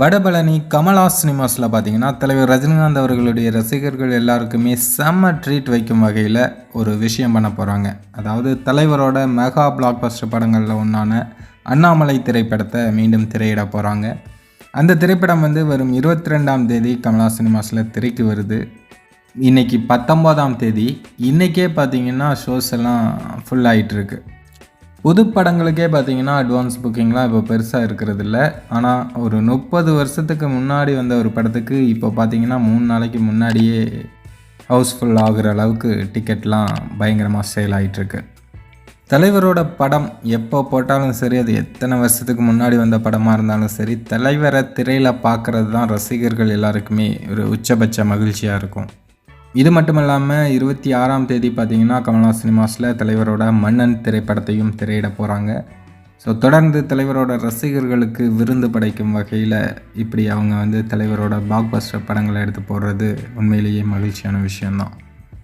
வடபழனி கமலா சினிமாஸில் பார்த்தீங்கன்னா தலைவர் ரஜினிகாந்த் அவர்களுடைய ரசிகர்கள் எல்லாருக்குமே செம்ம ட்ரீட் வைக்கும் வகையில் ஒரு விஷயம் பண்ண போகிறாங்க அதாவது தலைவரோட மெகா பிளாக் பஸ்டர் படங்களில் ஒன்றான அண்ணாமலை திரைப்படத்தை மீண்டும் திரையிட போகிறாங்க அந்த திரைப்படம் வந்து வரும் இருபத்தி ரெண்டாம் தேதி கமலா சினிமாஸில் திரைக்கு வருது. இன்றைக்கி பத்தொம்போதாம் தேதி. இன்றைக்கே பார்த்தீங்கன்னா ஷோஸ் எல்லாம் ஃபுல் ஆகிட்டுருக்கு புது படங்களுக்கே பார்த்தீங்கன்னா அட்வான்ஸ் புக்கிங்லாம் இப்போ பெருசாக இருக்கிறது இல்லை ஆனால் ஒரு முப்பது வருஷத்துக்கு முன்னாடி வந்த ஒரு படத்துக்கு இப்போ பார்த்தீங்கன்னா மூணு நாளைக்கு முன்னாடியே ஹவுஸ்ஃபுல் ஆகுற அளவுக்கு டிக்கெட்லாம் பயங்கரமாக சேல் ஆகிட்டுருக்கு தலைவரோட படம் எப்போ போட்டாலும் சரி அது எத்தனை வருஷத்துக்கு முன்னாடி வந்த படமாக இருந்தாலும் சரி தலைவரை திரையில் பார்க்குறது தான் ரசிகர்கள் எல்லாருக்குமே ஒரு உச்சபட்ச மகிழ்ச்சியாக இருக்கும். இது மட்டும் இல்லாமல் இருபத்தி ஆறாம் தேதி பார்த்தீங்கன்னா கமலா சினிமாஸில் தலைவரோட மன்னன் திரைப்படத்தையும் திரையிட போகிறாங்க ஸோ தொடர்ந்து தலைவரோட ரசிகர்களுக்கு விருந்து படைக்கும் வகையில் இப்படி அவங்க வந்து தலைவரோட பிளாக் பஸ்டர் படங்களை எடுத்து போடுறது உண்மையிலேயே மகிழ்ச்சியான விஷயந்தான்